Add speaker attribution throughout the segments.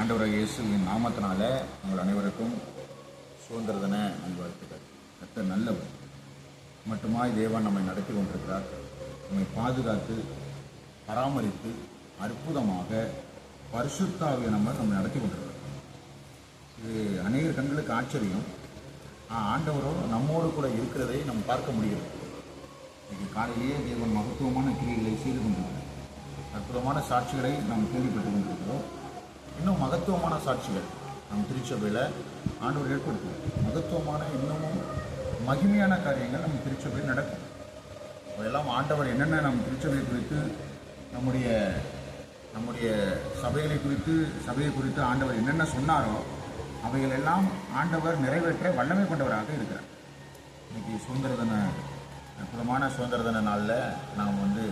Speaker 1: ஆண்டவராக இயேசுவின் நாமத்தினால உங்கள் அனைவருக்கும் சுதந்திர தின நல்வாழ்த்துக்கள் கத்த நல்லவர் மட்டுமாய் தேவன் நம்மை நடத்தி கொண்டிருக்கிறார் நம்மை பாதுகாத்து பராமரித்து அற்புதமாக பரிசுத்தாவிய நம்ம நம்ம நடத்தி கொண்டிருக்கிறார் இது அநேக கண்களுக்கு ஆச்சரியம் ஆண்டவரோ நம்மோடு கூட இருக்கிறதை நம்ம பார்க்க முடியும் இன்றைக்கு காலையிலேயே தேவன் மகத்துவமான கிரியைகளை செய்து கொண்டிருக்கிறார் அற்புதமான சாட்சிகளை நாம் கேள்விப்பட்டு கொண்டிருக்கிறோம் இன்னும் மகத்துவமான சாட்சிகள் நம் திருச்சபையில் ஆண்டவர் ஏற்படுத்தும் மகத்துவமான இன்னமும் மகிமையான காரியங்கள் நம்ம திருச்சபையில் நடக்கும் அதெல்லாம் ஆண்டவர் என்னென்ன நம் திருச்சபை குறித்து நம்முடைய நம்முடைய சபைகளை குறித்து சபையை குறித்து ஆண்டவர் என்னென்ன சொன்னாரோ அவைகளெல்லாம் ஆண்டவர் நிறைவேற்ற வல்லமை கொண்டவராக இருக்கிறார் இன்றைக்கி சுதந்திர தின அற்புதமான சுதந்திர தின நாளில் நாம் வந்து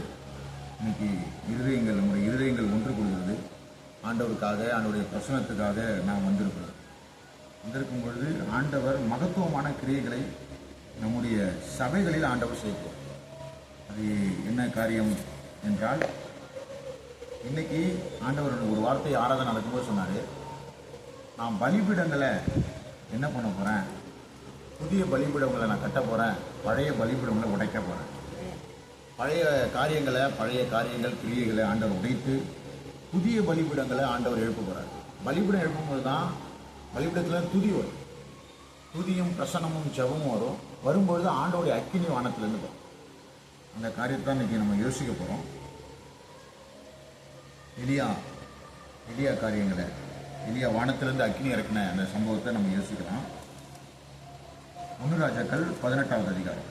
Speaker 1: இன்னைக்கு இருதயங்கள் நம்முடைய இருதயங்கள் ஒன்று கொள்கிறது ஆண்டவருக்காக அவருடைய பிரசனத்துக்காக நாம் வந்திருக்கிறோம் வந்திருக்கும் பொழுது ஆண்டவர் மகத்துவமான கிரியைகளை நம்முடைய சபைகளில் ஆண்டவர் செய்கிறார் அது என்ன காரியம் என்றால் இன்னைக்கு ஆண்டவர் ஒரு வார்த்தை ஆராதனை நடக்கும்போது சொன்னார் நான் பலிபீடங்களை என்ன பண்ண போகிறேன் புதிய பலிபீடங்களை நான் கட்ட போகிறேன் பழைய பலிபீடங்களை உடைக்க போகிறேன் பழைய காரியங்களை பழைய காரியங்கள் கிரியைகளை ஆண்டவர் உடைத்து புதிய பலிபீடங்களை ஆண்டவர் எழுப்ப போகிறார் பலிபீடம் போது தான் பலிபீடத்தில் துதி வரும் துதியும் பிரசனமும் ஜபமும் வரும் வரும்பொழுது ஆண்டோடைய அக்கினி வானத்திலேருந்து வரும் அந்த காரியத்தை தான் இன்றைக்கி நம்ம யோசிக்க போகிறோம் எலியா எலியா காரியங்களை எளியா வானத்திலிருந்து அக்னி இறக்கின அந்த சம்பவத்தை நம்ம யோசிக்கலாம் ஒன்று பதினெட்டாவது அதிகாரம்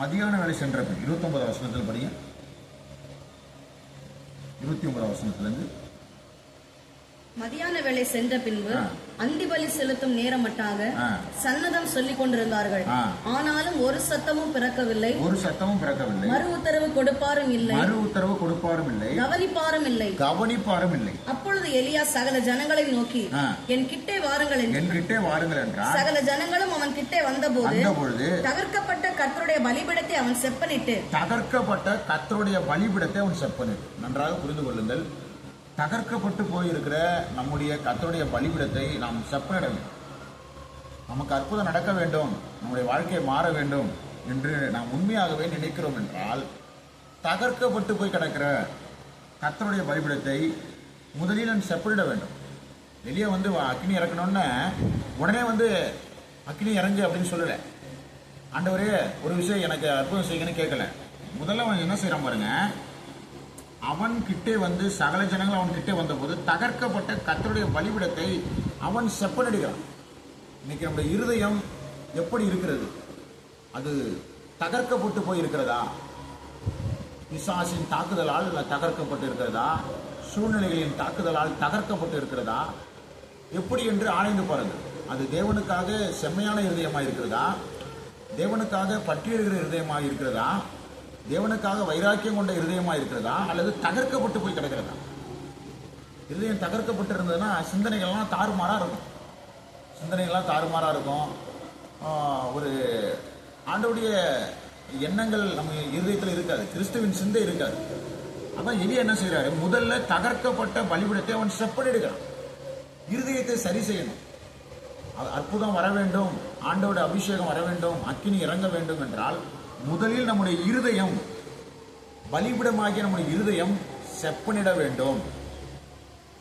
Speaker 1: மதியான வேலை சென்றப்ப இருபத்தொன்பது வசனத்தில் படிய இருபத்தி ஒன்பது வசனத்திலிருந்து
Speaker 2: மதியான வேலை சென்ற பின்பு அந்திபலி செலுத்தும் நேரமட்டாக சன்னதம் சொல்லிக் கொண்டிருந்தார்கள் ஆனாலும் ஒரு சத்தமும் பிறக்கவில்லை ஒரு
Speaker 1: சத்தமும் பிறக்கவில்லை மறு
Speaker 2: உத்தரவு கொடுப்பாரும் இல்லை மறு
Speaker 1: உத்தரவு கொடுப்பாரும் இல்லை
Speaker 2: கவனிப்பாரும் இல்லை
Speaker 1: கவனிப்பாரும் இல்லை
Speaker 2: அப்பொழுது எலியா சகல ஜனங்களை நோக்கி என் கிட்டே வாருங்கள்
Speaker 1: என் கிட்டே வாருங்கள் என்றார்
Speaker 2: சகல ஜனங்களும் அவன் கிட்டே வந்தபோது தகர்க்கப்பட்ட கத்தருடைய பலிபிடத்தை அவன் செப்பனிட்டு
Speaker 1: தகர்க்கப்பட்ட கத்தருடைய பலிபிடத்தை அவன் செப்பனிட்டு நன்றாக புரிந்து கொள்ளுங்கள் தகர்க்கப்பட்டு போயிருக்கிற நம்முடைய கத்தோடைய பலிபிடத்தை நாம் செப்பனிட வேண்டும் நமக்கு அற்புதம் நடக்க வேண்டும் நம்முடைய வாழ்க்கையை மாற வேண்டும் என்று நாம் உண்மையாகவே நினைக்கிறோம் என்றால் தகர்க்கப்பட்டு போய் கிடக்கிற கத்தனுடைய பலிபிடத்தை முதலில் செப்பிட வேண்டும் வெளியே வந்து அக்னி இறக்கணும்னு உடனே வந்து அக்னி இறங்கு அப்படின்னு சொல்லலை ஆண்டவரே ஒரு விஷயம் எனக்கு அற்புதம் செய்யுங்கன்னு கேட்கல முதல்ல என்ன செய்கிறான் பாருங்கள் அவன் கிட்டே வந்து சகல ஜனங்கள் அவன் கிட்டே வந்தபோது தகர்க்கப்பட்ட கத்தருடைய வழிபடத்தை அவன் செப்பனடுகிறான் இன்னைக்கு நம்ம இருதயம் எப்படி இருக்கிறது அது தகர்க்கப்பட்டு போய் இருக்கிறதா பிசாசின் தாக்குதலால் தகர்க்கப்பட்டு இருக்கிறதா சூழ்நிலைகளின் தாக்குதலால் தகர்க்கப்பட்டு இருக்கிறதா எப்படி என்று ஆராய்ந்து பாருங்கள் அது தேவனுக்காக செம்மையான இருதயமாக இருக்கிறதா தேவனுக்காக பற்றியிருக்கிற இருதயமாக இருக்கிறதா தேவனுக்காக வைராக்கியம் கொண்ட இருதயமா இருக்கிறதா அல்லது தகர்க்கப்பட்டு போய் கிடக்கிறதா இருதயம் தகர்க்கப்பட்டு இருந்ததுன்னா சிந்தனைகள்லாம் தாறுமாறாக இருக்கும் சிந்தனைகள்லாம் தாறுமாறாக இருக்கும் ஒரு ஆண்டவுடைய எண்ணங்கள் நம்ம இருதயத்தில் இருக்காது கிறிஸ்துவின் சிந்தை இருக்காது அதான் எலி என்ன செய்கிறாரு முதல்ல தகர்க்கப்பட்ட பலிபிடத்தை அவன் செப்பனிடுகிறான் இருதயத்தை சரி செய்யணும் அற்புதம் வர வேண்டும் ஆண்டோட அபிஷேகம் வர வேண்டும் அக்கினி இறங்க வேண்டும் என்றால் முதலில் நம்முடைய இருதயம் பலிபிடமாகிய நம்முடைய இருதயம் செப்பனிட வேண்டும்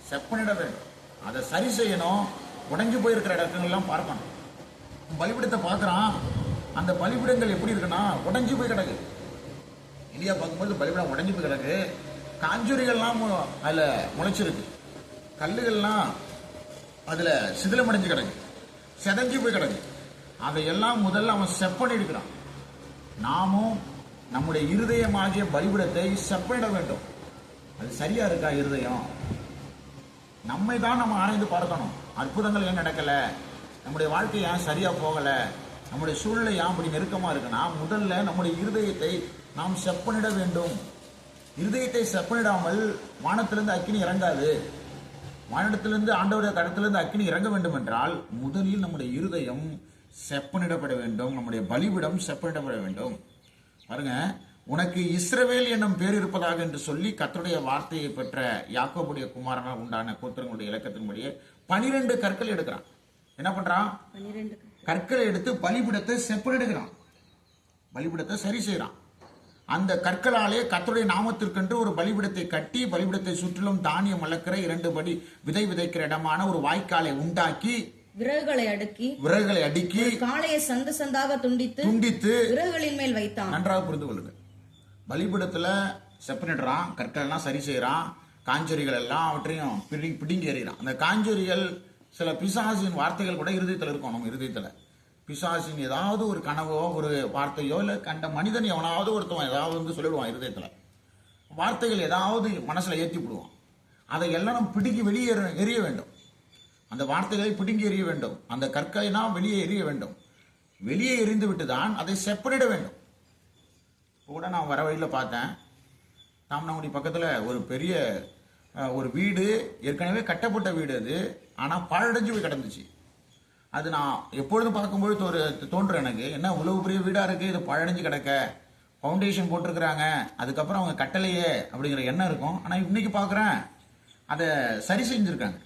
Speaker 1: செப்பனிட வேண்டும் அதை சரி செய்யணும் உடஞ்சி போயிருக்கிற இடங்கள்லாம் பார்க்கணும் பலிபிடத்தை பார்க்குறான் அந்த பலிபிடங்கள் எப்படி இருக்குன்னா உடஞ்சி போய் கிடக்கு இந்தியா பார்க்கும்போது பலிபிடம் உடஞ்சி போய் கிடக்கு காஞ்சுரிகள்லாம் அதில் முளைச்சிருக்கு கல்லுகள்லாம் அதில் சிதிலமடைஞ்சு கிடக்கு செதஞ்சி போய் கிடக்கு அதையெல்லாம் முதல்ல அவன் செப்பனி எடுக்கிறான் நாமும் நம்முடைய இருதயமாகிய பலிபிடத்தை செப்பனிட வேண்டும் அது சரியா இருக்கா இருதயம் நம்மை தான் நம்ம ஆராய்ந்து பார்க்கணும் அற்புதங்கள் ஏன் நடக்கல நம்முடைய வாழ்க்கை ஏன் சரியா போகல நம்முடைய சூழ்நிலை ஏன் அப்படி நெருக்கமா இருக்குன்னா முதல்ல நம்முடைய இருதயத்தை நாம் செப்பனிட வேண்டும் இருதயத்தை செப்பனிடாமல் வானத்திலிருந்து அக்கினி இறங்காது வானத்திலிருந்து ஆண்டவருடைய கடத்திலிருந்து அக்கினி இறங்க வேண்டும் என்றால் முதலில் நம்முடைய இருதயம் செப்பனிடப்பட வேண்டும் நம்முடைய பலிபிடம் செப்பனிடப்பட வேண்டும் பாருங்க உனக்கு இஸ்ரவேல் என்னும் பேர் இருப்பதாக என்று சொல்லி கத்தருடைய வார்த்தையை பெற்ற யாக்கோபுடைய குமாரனால் உண்டான கோத்திரங்களுடைய இலக்கத்தின்படியே பனிரெண்டு கற்கள் எடுக்கிறான் என்ன பண்றான் கற்களை எடுத்து பலிபிடத்தை செப்பனிடுகிறான் பலிபிடத்தை சரி செய்கிறான் அந்த கற்களாலே கத்தருடைய நாமத்திற்கென்று ஒரு பலிபிடத்தை கட்டி பலிபிடத்தை சுற்றிலும் தானியம் வளர்க்கிற இரண்டு படி விதை விதைக்கிற இடமான ஒரு வாய்க்காலை உண்டாக்கி
Speaker 2: விரல்களை அடுக்கி
Speaker 1: விரல்களை அடுக்கி
Speaker 2: காளையை சந்து சந்தாக துண்டித்து துண்டித்து விரல்களின் மேல் வைத்தான்
Speaker 1: நன்றாக புரிந்து கொள்ளுங்க பலிபடத்துல செப்பனிடுறான் எல்லாம் சரி செய்யறான் காஞ்சொறிகள் எல்லாம் அவற்றையும் பிடி பிடிங்கி எறிகிறான் அந்த காஞ்சொறிகள் சில பிசாசின் வார்த்தைகள் கூட இருதயத்தில் இருக்கும் நம்ம இருதயத்தில் பிசாசின் ஏதாவது ஒரு கனவோ ஒரு வார்த்தையோ இல்லை கண்ட மனிதன் எவனாவது ஒருத்தவன் ஏதாவது வந்து சொல்லிடுவான் இருதயத்தில் வார்த்தைகள் ஏதாவது மனசில் ஏற்றி விடுவான் அதை எல்லாம் நம்ம பிடிக்கி வெளியேற எறிய வேண்டும் அந்த வார்த்தைகளை பிடுங்கி எறிய வேண்டும் அந்த கற்களை நாம் வெளியே எறிய வேண்டும் வெளியே எரிந்து விட்டு தான் அதை செப்பனிட வேண்டும் இப்போ கூட நான் வர வழியில் பார்த்தேன் தாமனங்குடி பக்கத்தில் ஒரு பெரிய ஒரு வீடு ஏற்கனவே கட்டப்பட்ட வீடு அது ஆனால் பாழடைஞ்சு போய் கிடந்துச்சு அது நான் எப்பொழுதும் பார்க்கும்போது ஒரு தோன்று எனக்கு என்ன இவ்வளவு பெரிய வீடாக இருக்குது இது பழடைஞ்சு கிடக்க ஃபவுண்டேஷன் போட்டிருக்கிறாங்க அதுக்கப்புறம் அவங்க கட்டலையே அப்படிங்கிற எண்ணம் இருக்கும் ஆனால் இன்றைக்கி பார்க்குறேன் அதை சரி செஞ்சுருக்காங்க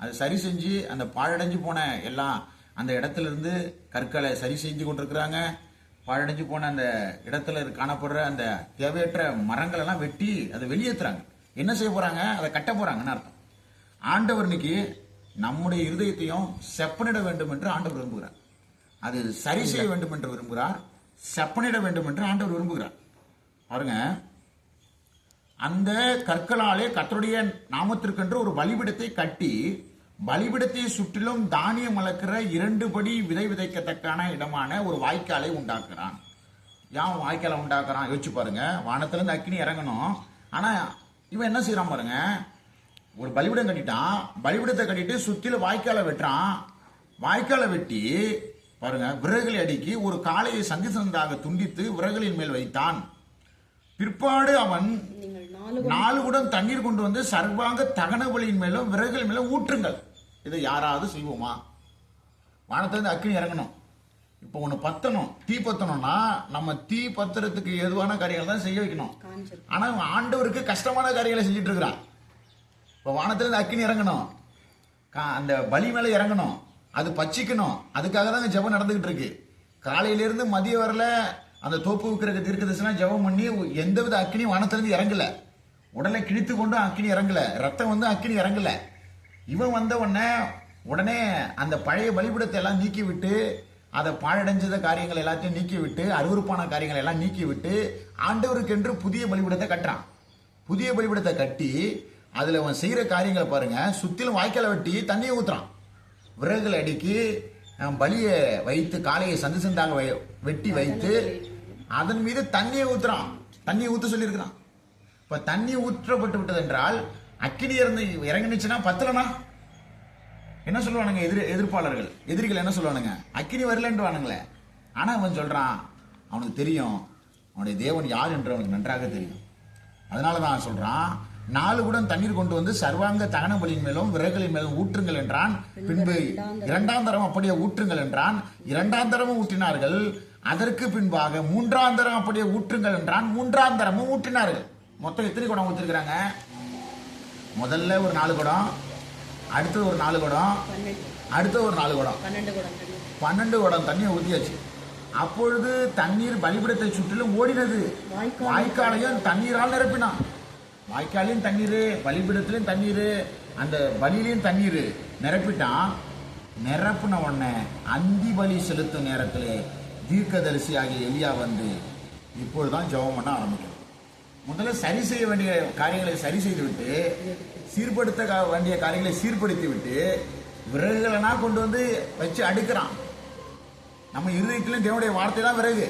Speaker 1: அதை சரி செஞ்சு அந்த பாழடைஞ்சு போன எல்லாம் அந்த இடத்துல இருந்து கற்களை சரி செஞ்சு கொண்டிருக்கிறாங்க பாழடைஞ்சு போன அந்த இடத்துல காணப்படுற அந்த தேவையற்ற மரங்களெல்லாம் வெட்டி அதை வெளியேற்றுறாங்க என்ன செய்ய போகிறாங்க அதை கட்ட போகிறாங்கன்னு அர்த்தம் ஆண்டவர் இன்னைக்கு நம்முடைய இருதயத்தையும் செப்பனிட வேண்டும் என்று ஆண்டவர் விரும்புகிறார் அது சரி செய்ய வேண்டும் என்று விரும்புகிறார் செப்பனிட வேண்டும் என்று ஆண்டவர் விரும்புகிறார் பாருங்க அந்த கற்களாலே கத்தருடைய நாமத்திற்கென்று ஒரு பலிபிடத்தை கட்டி பலிபிடத்தை சுற்றிலும் தானியம் வளர்க்கிற இரண்டு படி விதை விதைக்கத்தக்கான இடமான ஒரு வாய்க்காலை உண்டாக்குறான் ஏன் வாய்க்காலை உண்டாக்குறான் யோசிச்சு பாருங்க வானத்திலேருந்து அக்கினி இறங்கணும் ஆனால் இவன் என்ன செய்யறான் பாருங்க ஒரு பலிபிடம் கட்டிட்டான் பலிபிடத்தை கட்டிட்டு சுற்றிலும் வாய்க்காலை வெட்டுறான் வாய்க்காலை வெட்டி பாருங்க விறகுகளை அடுக்கி ஒரு காளையை சங்கு சந்தாக துண்டித்து விறகுகளின் மேல் வைத்தான் பிற்பாடு அவன் நாலு குடம் தண்ணீர் கொண்டு வந்து சர்வாங்க தகன வழியின் மேலும் விறகுகள் மேலும் ஊற்றுங்கள் இதை யாராவது செய்வோமா வானத்திலிருந்து அக்னி இறங்கணும் இப்போ ஒன்று பத்தணும் தீ பத்தணும்னா நம்ம தீ பத்துறதுக்கு எதுவான காரியங்கள் தான் செய்ய வைக்கணும் ஆனால் ஆண்டவருக்கு கஷ்டமான காரியங்களை செஞ்சுட்டு இருக்கிறான் இப்போ வானத்திலிருந்து அக்னி இறங்கணும் அந்த பலி மேலே இறங்கணும் அது பச்சிக்கணும் அதுக்காக தான் ஜபம் நடந்துக்கிட்டு இருக்கு காலையிலேருந்து மதியம் வரல அந்த தோப்பு விற்கிறதுக்கு தீர்க்கதரிசனம் ஜபம் பண்ணி எந்தவித அக்னியும் வானத்திலிருந்து இறங்கலை உடலை கிழித்து கொண்டும் அக்கினி இறங்கல ரத்தம் வந்து அக்கினி இறங்கல இவன் வந்த உடனே உடனே அந்த பழைய பலிபிடத்தை எல்லாம் நீக்கி விட்டு அதை பாழடைஞ்சத காரியங்கள் எல்லாத்தையும் நீக்கி விட்டு அருவறுப்பான காரியங்கள் எல்லாம் நீக்கி விட்டு ஆண்டவருக்கென்று புதிய பலிபிடத்தை கட்டுறான் புதிய பலிபிடத்தை கட்டி அதில் அவன் செய்கிற காரியங்களை பாருங்க சுத்திலும் வாய்க்கால வெட்டி தண்ணியை ஊற்றுறான் விறகுகள் அடுக்கி பலியை வைத்து காலையை சந்து சந்தாக வெட்டி வைத்து அதன் மீது தண்ணியை ஊற்றுறான் தண்ணியை ஊற்ற சொல்லியிருக்கிறான் இப்போ தண்ணி ஊற்றப்பட்டு விட்டது என்றால் அக்கினி இருந்து இறங்கினுச்சுன்னா பத்தலனா என்ன சொல்லுவானுங்க எதிர் எதிர்ப்பாளர்கள் எதிரிகள் என்ன சொல்லுவானுங்க அக்கினி வானுங்களே ஆனால் அவன் சொல்கிறான் அவனுக்கு தெரியும் அவனுடைய தேவன் யார் என்று அவனுக்கு நன்றாக தெரியும் அதனால தான் சொல்கிறான் நாலு குடம் தண்ணீர் கொண்டு வந்து சர்வாங்க தகன பலியின் மேலும் விறகுகளின் மேலும் ஊற்றுங்கள் என்றான் பின்பு இரண்டாம் தரம் அப்படியே ஊற்றுங்கள் என்றான் இரண்டாம் தரமும் ஊற்றினார்கள் அதற்கு பின்பாக மூன்றாம் தரம் அப்படியே ஊற்றுங்கள் என்றான் மூன்றாம் தரமும் ஊற்றினார்கள் மொத்தம் எத்தனை குடம் கொடுத்துருக்குறாங்க முதல்ல ஒரு நாலு குடம் அடுத்தது ஒரு நாலு குடம் அடுத்தது ஒரு நாலு குடம் பன்னெண்டு குடம் தண்ணியை ஊற்றியாச்சு அப்பொழுது தண்ணீர் பலிபிடத்தை சுற்றிலும் ஓடினது வாய்க்காலையும் தண்ணீரால் நிரப்பினான் வாய்க்காலையும் தண்ணீர் பலிபிடத்திலையும் தண்ணீர் அந்த பலியிலையும் தண்ணீர் நிரப்பிட்டான் நிரப்பின உடனே அந்தி பலி செலுத்தும் நேரத்தில் தீர்க்கதரிசி ஆகிய எலியா வந்து இப்பொழுதுதான் ஜெபம் பண்ண ஆரம்பிக்கும் முதல்ல சரி செய்ய வேண்டிய காரியங்களை சரி செய்துவிட்டு சீர்படுத்த வேண்டிய காரியங்களை சீர்படுத்தி விட்டு விறகுகளைனா கொண்டு வந்து வச்சு அடுக்கிறான் நம்ம இருதயத்திலும் தேவனுடைய வார்த்தை தான் விறகு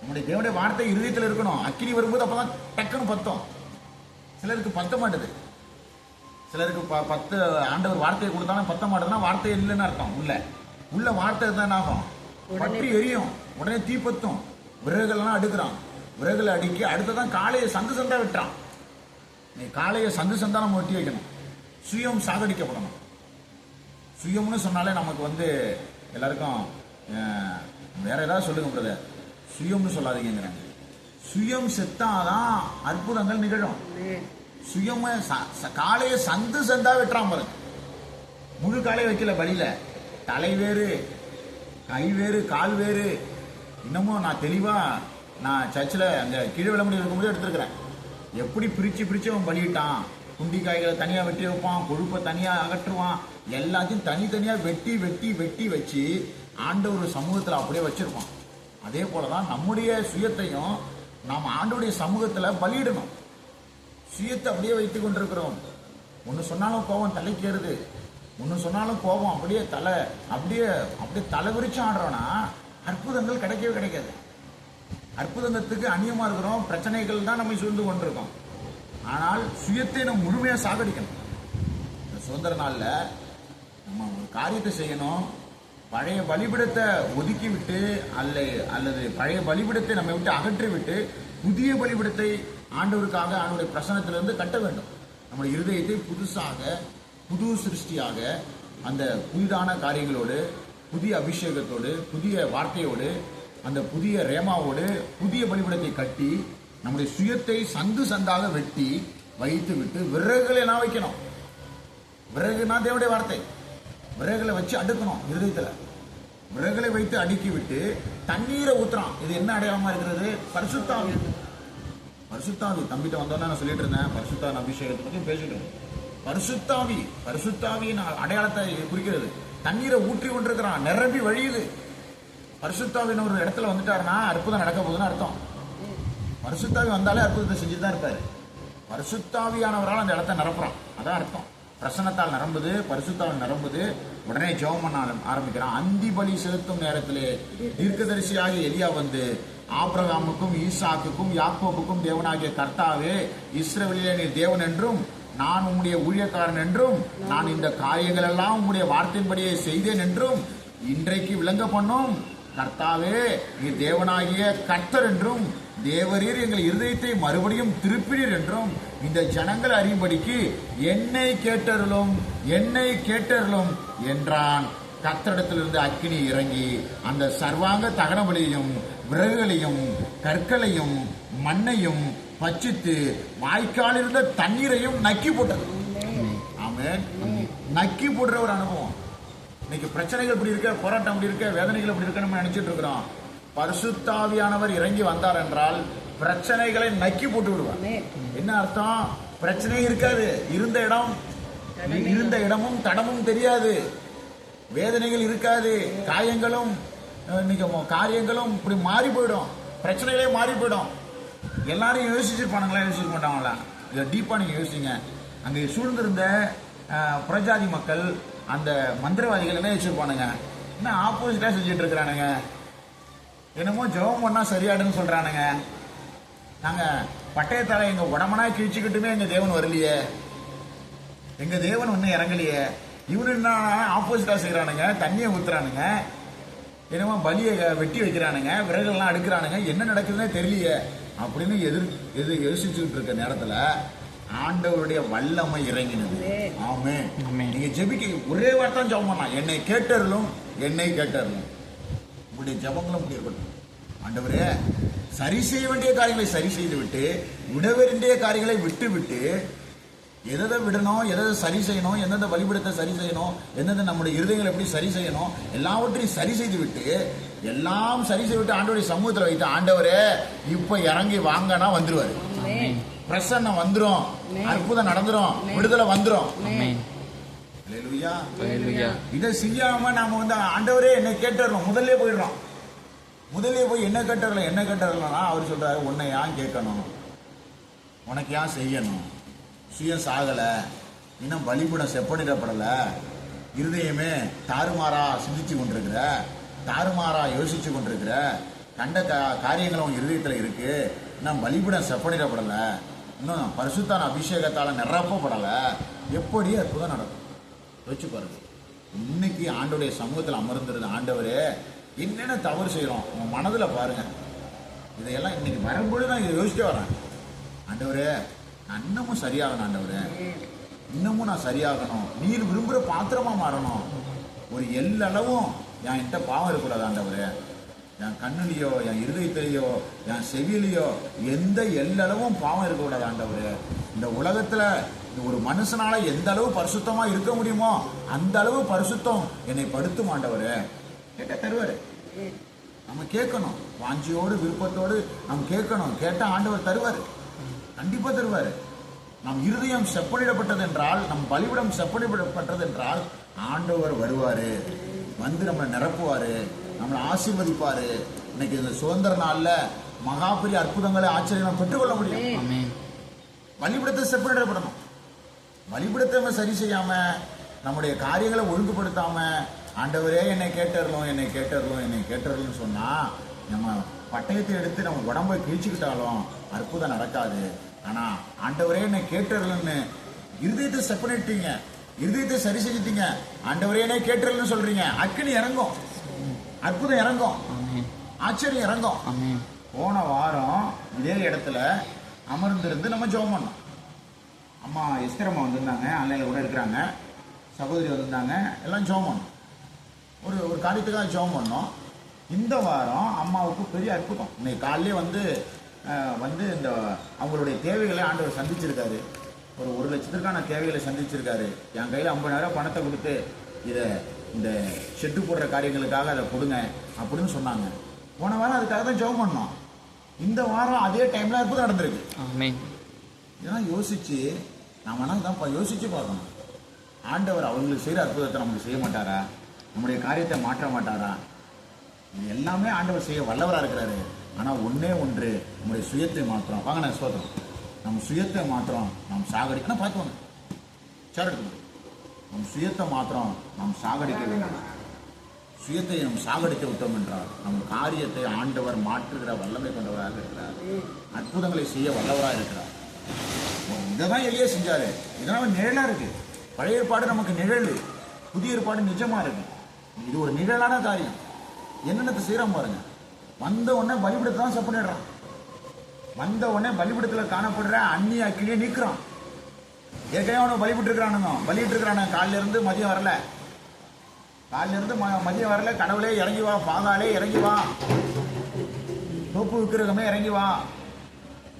Speaker 1: நம்முடைய தேவனுடைய வார்த்தை இருதயத்தில் இருக்கணும் அக்கினி வரும்போது அப்போ தான் டக்குன்னு பத்தோம் சிலருக்கு பத்த மாட்டேது சிலருக்கு ப பத்து ஆண்டவர் வார்த்தையை கொடுத்தாலும் பத்த மாட்டேதுன்னா வார்த்தை இல்லைன்னு அர்த்தம் உள்ள உள்ள வார்த்தை தான் ஆகும் பற்றி எரியும் உடனே தீ பத்தும் விறகுகள்லாம் அடுக்கிறான் விறகுல அடுக்கி அடுத்ததான் காளையை சந்து சந்தா விட்டான் நீ காளையை சந்து சந்தா நம்ம ஒட்டி வைக்கணும் சுயம் சாகடிக்கப்படணும் சுயம்னு சொன்னாலே நமக்கு வந்து எல்லாருக்கும் வேற ஏதாவது சொல்லுங்க பிரதர் சுயம்னு சொல்லாதீங்கிறாங்க சுயம் செத்தாதான் அற்புதங்கள் நிகழும் சுயம காளையை சந்து சந்தா வெட்டுறான் பாருங்க முழு காலையை வைக்கல வழியில தலை வேறு கை வேறு கால் வேறு இன்னமும் நான் தெளிவாக நான் சர்ச்சில் அந்த கீழ விளம்பரம் இருக்கும்போது எடுத்துருக்கிறேன் எப்படி பிரித்து பிரித்து அவன் பலியிட்டான் குண்டி காய்களை தனியாக வெட்டி வைப்பான் கொழுப்பை தனியாக அகற்றுவான் எல்லாத்தையும் தனித்தனியாக வெட்டி வெட்டி வெட்டி வச்சு ஆண்டவர் சமூகத்தில் அப்படியே வச்சுருப்பான் அதே போல தான் நம்முடைய சுயத்தையும் நாம் ஆண்டோடைய சமூகத்தில் பலியிடணும் சுயத்தை அப்படியே வைத்து கொண்டிருக்கிறோம் ஒன்று சொன்னாலும் கோபம் தலைக்கேறுது ஒன்று சொன்னாலும் கோபம் அப்படியே தலை அப்படியே அப்படியே தலை விரிச்சு ஆடுறோன்னா அற்புதங்கள் கிடைக்கவே கிடைக்காது அற்புதத்துக்கு அந்நியமா இருக்கிறோம் பிரச்சனைகள் தான் நம்ம சூழ்ந்து கொண்டிருக்கோம் ஆனால் சுயத்தை நம்ம முழுமையாக சாகடிக்கணும் இந்த சுதந்திர நாளில் நம்ம ஒரு காரியத்தை செய்யணும் பழைய பலிபிடத்தை ஒதுக்கி விட்டு அல்ல அல்லது பழைய பலிபிடத்தை நம்ம விட்டு அகற்றி விட்டு புதிய பலிபிடத்தை ஆண்டவருக்காக ஆண்டவருடைய பிரசனத்திலிருந்து கட்ட வேண்டும் நம்ம இருதயத்தை புதுசாக புது சிருஷ்டியாக அந்த புதிதான காரியங்களோடு புதிய அபிஷேகத்தோடு புதிய வார்த்தையோடு அந்த புதிய ரேமாவோடு புதிய பலிபடத்தை கட்டி நம்முடைய சுயத்தை சந்து சந்தாக வெட்டி வைத்து விட்டு விறகுகளை நான் வைக்கணும் விறகுனா தேவடைய வார்த்தை விறகுகளை வச்சு அடுக்கணும் இருதயத்தில் விறகுகளை வைத்து அடுக்கி விட்டு தண்ணீரை ஊற்றுறான் இது என்ன அடையாளமாக இருக்கிறது பரிசுத்தாவி பரிசுத்தாவி தம்பிட்ட வந்தோன்னா நான் சொல்லிட்டு இருந்தேன் பரிசுத்தான் அபிஷேகத்தை பற்றி பேசிட்டு இருந்தேன் பரிசுத்தாவி பரிசுத்தாவியின் அடையாளத்தை குறிக்கிறது தண்ணீரை ஊற்றி கொண்டிருக்கிறான் நிரம்பி வழியுது பரிசுத்தாவின் ஒரு இடத்துல வந்துட்டாருன்னா அற்புதம் நடக்க போகுதுன்னு அர்த்தம் பரிசுத்தாவி வந்தாலே அற்புதத்தை செஞ்சு தான் இருப்பார் பரிசுத்தாவியானவரால் அந்த இடத்த நிரப்புறான் அதான் அர்த்தம் பிரசனத்தால் நிரம்புது பரிசுத்தால் நிரம்புது உடனே ஜெபம் பண்ண ஆரம்பிக்கிறான் அந்தி பலி செலுத்தும் நேரத்திலே தீர்க்கதரிசியாக எலியா வந்து ஆப்ரகாமுக்கும் ஈசாக்குக்கும் யாக்கோப்புக்கும் தேவனாகிய கர்த்தாவே இஸ்ரேலிலே நீர் தேவன் என்றும் நான் உம்முடைய ஊழியக்காரன் என்றும் நான் இந்த காரியங்கள் எல்லாம் உம்முடைய வார்த்தையின்படியே செய்தேன் என்றும் இன்றைக்கு விளங்க பண்ணும் கர்த்தாவே நீ தேவனாகிய கர்த்தர் என்றும் தேவரீர் எங்கள் இருதயத்தை மறுபடியும் திருப்பினீர் என்றும் இந்த ஜனங்கள் அறியும்படிக்கு என்னை கேட்டருளும் என்னை கேட்டருளும் என்றான் கத்தடத்திலிருந்து அக்கினி இறங்கி அந்த சர்வாங்க தகனபலியையும் விறகுகளையும் கற்களையும் மண்ணையும் பச்சித்து வாய்க்கால் இருந்த தண்ணீரையும் நக்கி போட்டது ஆமே நக்கி போடுற ஒரு அனுபவம் இன்னைக்கு பிரச்சனைகள் இப்படி இருக்க போராட்டம் இப்படி இருக்க வேதனைகள் இப்படி இருக்க நம்ம நினைச்சிட்டு இருக்கிறோம் பரிசுத்தாவியானவர் இறங்கி வந்தார் என்றால் பிரச்சனைகளை நக்கி போட்டு விடுவார் என்ன அர்த்தம் பிரச்சனை இருக்காது இருந்த இடம் இருந்த இடமும் தடமும் தெரியாது வேதனைகள் இருக்காது காயங்களும் இன்னைக்கு காரியங்களும் இப்படி மாறி போயிடும் பிரச்சனைகளே மாறி போயிடும் எல்லாரும் யோசிச்சிருப்பானுங்களா யோசிக்க மாட்டாங்களா இதை டீப்பாக நீங்கள் யோசிங்க அங்கே சூழ்ந்திருந்த புரஜாதி மக்கள் அந்த மந்திரவாதிகள் என்ன வச்சுருப்பானுங்க என்ன ஆப்போசிட்டாக செஞ்சுட்டு இருக்கிறானுங்க என்னமோ ஜெபம் பண்ணால் சரியாடுன்னு சொல்கிறானுங்க நாங்கள் பட்டயத்தால் எங்கள் உடம்பனா கிழிச்சிக்கிட்டுமே எங்கள் தேவன் வரலையே எங்கள் தேவன் ஒன்றும் இறங்கலையே இவனு என்ன ஆப்போசிட்டாக செய்கிறானுங்க தண்ணியை ஊற்றுறானுங்க என்னமோ பலியை வெட்டி வைக்கிறானுங்க விறகுலாம் அடுக்கிறானுங்க என்ன நடக்குதுன்னே தெரியலையே அப்படின்னு எதிர் எது யோசிச்சுக்கிட்டு இருக்க நேரத்தில் ஆண்டவருடைய வல்லமை இறங்கினது ஆமே நீங்க ஜெபிக்க ஒரே வார்த்தை ஜபம் பண்ணா என்னை கேட்டறலும் என்னை கேட்டறலும் உங்களுடைய ஜெபங்களும் அப்படி இருக்கட்டும் ஆண்டவரே சரி செய்ய வேண்டிய காரியங்களை சரி செய்து விட்டு விட காரியங்களை விட்டு விட்டு எதை விடணும் எதை சரி செய்யணும் எந்தெந்த வழிபடத்தை சரி செய்யணும் எந்தெந்த நம்முடைய இருதயங்களை எப்படி சரி செய்யணும் எல்லாவற்றையும் சரி செய்து விட்டு எல்லாம் சரி செய்து விட்டு ஆண்டவருடைய சமூகத்தில் வைத்து ஆண்டவரே இப்போ இறங்கி வாங்கன்னா வந்துருவாரு பிரசன்னம் வந்துரும் அற்புதம் நடந்துரும் விடுதலை வந்துரும் இதை செய்யாம நாம வந்து ஆண்டவரே என்ன கேட்டுறோம் முதல்ல போயிடுறோம் முதலே போய் என்ன கேட்டுறல என்ன கேட்டுறலாம் அவர் சொல்றாரு உன்னை ஏன் கேட்கணும் உனக்கு ஏன் செய்யணும் சுயம் சாகல இன்னும் பலிபுடம் செப்பனிடப்படலை இருதயமே தாறுமாறா சிந்திச்சு கொண்டிருக்கிற தாறுமாறா யோசிச்சு கொண்டிருக்கிற கண்ட காரியங்களும் இருதயத்துல இருக்கு இருதயத்தில் இருக்குது இன்னும் பலிபுடம் செப்பனிடப்படலை இன்னும் பரிசுத்தான அபிஷேகத்தால் நிரப்பப்படலை எப்படி அற்புதம் நடக்கும் யோசிச்சு பாருங்க இன்னைக்கு ஆண்டுடைய சமூகத்தில் அமர்ந்துருது ஆண்டவர் என்னென்ன தவறு செய்கிறோம் உங்கள் மனதில் பாருங்கள் இதையெல்லாம் இன்னைக்கு வரும்பொழுது நான் இதை யோசிச்சே வரேன் ஆண்டவர் நான் இன்னமும் சரியாகணும் ஆண்டவர் இன்னமும் நான் சரியாகணும் நீர் விரும்புகிற பாத்திரமாக மாறணும் ஒரு எல்லளவும் என்கிட்ட பாவம் இருக்கக்கூடாது ஆண்டவர் என் கண்ணுலையோ என் இருதயத்திலேயோ என் செவிலையோ எந்த எல்லளவும் பாவம் இருக்கக்கூடாது ஆண்டவர் இந்த உலகத்தில் ஒரு மனுஷனால எந்த அளவு பரிசுத்தமாக இருக்க முடியுமோ அந்த அளவு பரிசுத்தம் என்னை படுத்தும் மாண்டவர் கேட்ட தருவார் நம்ம கேட்கணும் வாஞ்சியோடு விருப்பத்தோடு நம்ம கேட்கணும் கேட்டால் ஆண்டவர் தருவார் கண்டிப்பாக தருவார் நம் இருதயம் செப்பனிடப்பட்டது என்றால் நம் பலிவிடம் செப்பனிடப்பட்டது என்றால் ஆண்டவர் வருவார் வந்து நம்மளை நிரப்புவார் நம்மளை ஆசிர்வதிப்பார் இன்னைக்கு இந்த சுதந்திர நாளில் மகா அற்புதங்களை ஆச்சரியமாக பெற்றுக்கொள்ள முடியும் வழிபடத்தை செப்பனிடப்படணும் வழிபடத்தை சரி செய்யாமல் நம்முடைய காரியங்களை ஒழுங்குபடுத்தாமல் ஆண்டவரே என்னை கேட்டுடலாம் என்னை கேட்டுடலாம் என்னை கேட்டுடலாம்னு சொன்னால் நம்ம பட்டயத்தை எடுத்து நம்ம உடம்பை கிழிச்சுக்கிட்டாலும் அற்புதம் நடக்காது ஆனால் ஆண்டவரே என்னை கேட்டுடலன்னு இருதயத்தை செப்பனிட்டீங்க இருதயத்தை சரி செஞ்சிட்டீங்க ஆண்டவரே என்னை கேட்டுடலன்னு சொல்கிறீங்க அக்கினி இறங்கும் அற்புதம் இறங்கும் ஆச்சரியம் இறங்கும் போன வாரம் இதே இடத்துல அமர்ந்திருந்து நம்ம ஜோம் பண்ணோம் அம்மா எஸ்திரம்மா வந்திருந்தாங்க அன்னையில் கூட இருக்கிறாங்க சகோதரி வந்திருந்தாங்க எல்லாம் ஜோம் பண்ணோம் ஒரு ஒரு காரியத்துக்காக ஜோம் பண்ணோம் இந்த வாரம் அம்மாவுக்கு பெரிய அற்புதம் இன்னைக்கு காலையிலே வந்து வந்து இந்த அவங்களுடைய தேவைகளை ஆண்டவர் சந்திச்சிருக்காரு ஒரு ஒரு லட்சத்திற்கான தேவைகளை சந்திச்சிருக்காரு என் கையில் ஐம்பதாயிரம் பணத்தை கொடுத்து இதை இந்த ஷெட்டு போடுற காரியங்களுக்காக அதை கொடுங்க அப்படின்னு சொன்னாங்க போன வாரம் அதுக்காக தான் ஜெபம் பண்ணோம் இந்த வாரம் அதே டைமில் அற்புதம் நடந்திருக்கு இதெல்லாம் யோசித்து நாம் ஆனால் தான் யோசித்து பார்க்கணும் ஆண்டவர் அவங்களுக்கு செய்கிற அற்புதத்தை நம்மளுக்கு செய்ய மாட்டாரா நம்முடைய காரியத்தை மாற்ற மாட்டாரா இது எல்லாமே ஆண்டவர் செய்ய வல்லவராக இருக்கிறாரு ஆனால் ஒன்றே ஒன்று நம்முடைய சுயத்தை மாற்றுறோம் வாங்க நான் சொல்கிறோம் நம்ம சுயத்தை மாற்றுறோம் நம்ம சாகடிக்கணும் பார்த்துவாங்க சார் எடுத்துக்கணும் நம் சுயத்தை மாத்திரம் நாம் சாகடிக்க வேண்டும் சுயத்தை நாம் சாகடித்து விட்டோம் என்றால் நம் காரியத்தை ஆண்டவர் மாற்றுகிற வல்லமை கொண்டவராக இருக்கிறார் அற்புதங்களை செய்ய வல்லவராக இருக்கிறார் இதை தான் எளிய செஞ்சாரு இதெல்லாம் நிழலாக இருக்கு பழைய ஏற்பாடு நமக்கு நிழல் புதிய ஏற்பாடு நிஜமா இருக்கு இது ஒரு நிழலான காரியம் என்னென்னத்தை செய்கிறோம் பாருங்க வந்த உடனே பலிபிடத்தான் செப்பனிடுறான் வந்த உடனே பலிபிடத்தில் காணப்படுற அந்நிய அக்கினியை நிற்கிறான் ஏற்கனவே அவனை பலிவிட்டுருக்கிறானுங்க பலிவிட்டுருக்கிறானுங்க காலிலிருந்து மதியம் வரல காலிலிருந்து ம மதியம் வரல கடவுளே இறங்கி வா பாதாலே இறங்கி வா தோப்பு விக்கிரகமே இறங்கி வா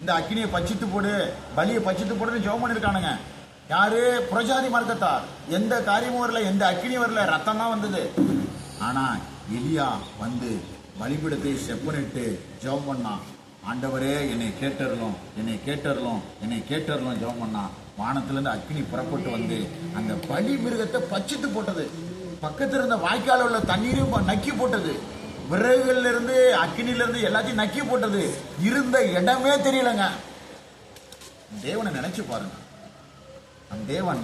Speaker 1: இந்த அக்கினியை பச்சித்து போடு பலியை பச்சித்து போடுன்னு ஜெபம் பண்ணியிருக்கானுங்க யாரு புரஜாதி மார்க்கத்தார் எந்த காரியமும் வரல எந்த அக்கினி வரல ரத்தம் தான் வந்தது ஆனா எலியா வந்து வழிபடுத்தி செப்பனிட்டு ஜெபம் பண்ணான் ஆண்டவரே என்னை கேட்டறலும் என்னை கேட்டறலும் என்னை கேட்டறலும் ஜெபம் பண்ணான் வானத்திலிருந்து அக்னி புறப்பட்டு வந்து அந்த பலி மிருகத்தை பச்சித்து போட்டது பக்கத்தில் இருந்த வாய்க்கால உள்ள தண்ணீரையும் நக்கி போட்டது விறகுகள்ல இருந்து அக்னில இருந்து எல்லாத்தையும் நக்கி போட்டது இருந்த இடமே தெரியலங்க தேவனை நினைச்சு பாருங்க அந்த தேவன்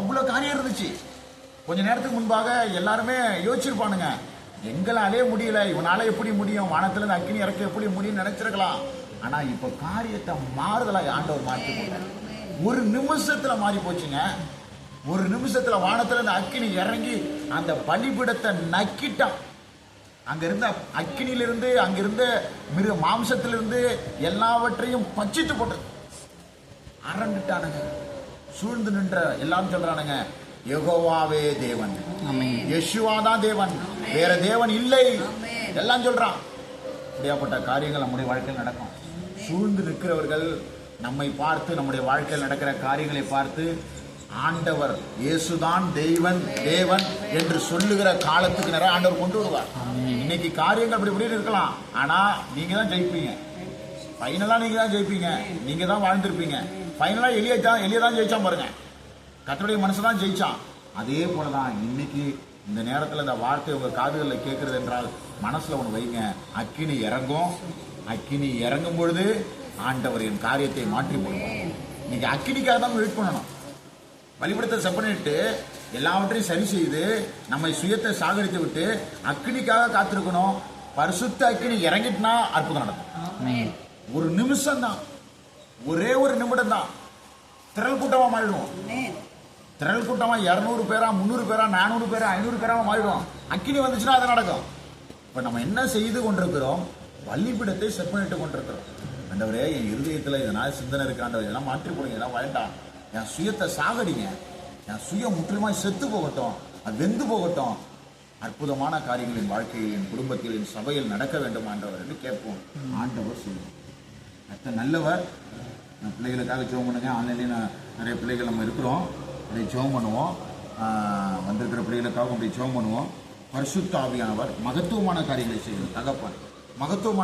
Speaker 1: அவ்வளோ காரியம் இருந்துச்சு கொஞ்ச நேரத்துக்கு முன்பாக எல்லாருமே யோசிச்சிருப்பானுங்க எங்களாலே முடியல இவனால எப்படி முடியும் வானத்திலிருந்து அக்னி இறக்க எப்படி முடியும்னு நினைச்சிருக்கலாம் ஆனா இப்ப காரியத்தை மாறுதலாக ஆண்டவர் மாற்றி போட்டார் ஒரு நிமிஷத்தில் மாறி போச்சுங்க ஒரு நிமிஷத்தில் வானத்துல இருந்து அக்கினி இறங்கி அந்த பலிபிடத்தை நக்கிட்டான் அங்கே இருந்த அக்கினியிலிருந்து இருந்த மிருக மாம்சத்திலிருந்து எல்லாவற்றையும் பச்சித்து போட்டது அரண்டுட்டானுங்க சூழ்ந்து நின்ற எல்லாம் சொல்றானுங்க யகோவாவே தேவன் யசுவா தான் தேவன் வேற தேவன் இல்லை எல்லாம் சொல்றான் இப்படியாப்பட்ட காரியங்கள் நம்முடைய வாழ்க்கையில் நடக்கும் சூழ்ந்து நிற்கிறவர்கள் நம்மை பார்த்து நம்முடைய வாழ்க்கையில் நடக்கிற காரியங்களை பார்த்து ஆண்டவர் இயேசுதான் தெய்வன் தேவன் என்று சொல்லுகிற காலத்துக்கு நிறைய ஆண்டவர் கொண்டு வருவார் இன்னைக்கு காரியங்கள் அப்படி இப்படி இருக்கலாம் ஆனால் நீங்கள் தான் ஜெயிப்பீங்க ஃபைனலாக நீங்கள் தான் ஜெயிப்பீங்க நீங்கள் தான் வாழ்ந்துருப்பீங்க ஃபைனலாக எளிய தான் எளிய தான் ஜெயிச்சான் பாருங்க கத்தருடைய மனசு தான் ஜெயிச்சான் அதே போலதான் தான் இன்னைக்கு இந்த நேரத்தில் இந்த வார்த்தை உங்கள் காதுகளில் கேட்குறது என்றால் மனசில் ஒன்று வைங்க அக்கினி இறங்கும் அக்கினி இறங்கும் பொழுது ஆண்டவர் என் காரியத்தை மாற்றி போடுவோம் இன்னைக்கு அக்கினிக்காக தான் வெயிட் பண்ணணும் வழிபடுத்த செப்பனிட்டு எல்லாவற்றையும் சரி செய்து நம்மை சுயத்தை சாகரித்து விட்டு அக்கினிக்காக காத்திருக்கணும் பரிசுத்த அக்கினி இறங்கிட்டுனா அற்புதம் நடக்கும் ஒரு நிமிஷம் தான் ஒரே ஒரு நிமிடம் தான் திரள் கூட்டமா மாறிடுவோம் திரள் கூட்டமா இரநூறு பேரா முந்நூறு பேரா நானூறு பேரா ஐநூறு பேரா மாறிடுவோம் அக்கினி வந்துச்சுன்னா அது நடக்கும் இப்போ நம்ம என்ன செய்து கொண்டிருக்கிறோம் வள்ளிப்பிடத்தை செப்பனிட்டு கொண்டிருக்கிறோம் ஆண்டவரே என் இருதயத்தில் இதனால் சிந்தனை இருக்காண்டவர் இதெல்லாம் மாற்றி போடுங்க இதெல்லாம் வேண்டாம் என் சுயத்தை சாகடிங்க என் சுயம் முற்றிலுமாய் செத்து போகட்டும் அது வெந்து போகட்டும் அற்புதமான காரியங்களின் வாழ்க்கையில் என் குடும்பத்தில் என் சபையில் நடக்க வேண்டும் ஆண்டவர் என்று கேட்போம் ஆண்டவர் சொல்லுவோம் அத்த நல்லவர் பிள்ளைகளுக்காக ஜோம் பண்ணுங்க ஆன்லைன்லேயே நிறைய பிள்ளைகள் நம்ம இருக்கிறோம் அதை ஜோம் பண்ணுவோம் வந்திருக்கிற பிள்ளைகளுக்காக அப்படி ஜோம் பண்ணுவோம் பரிசுத்தாவியானவர் மகத்துவமான காரியங்களை செய்யணும் தகப்பன் மகத்துவமான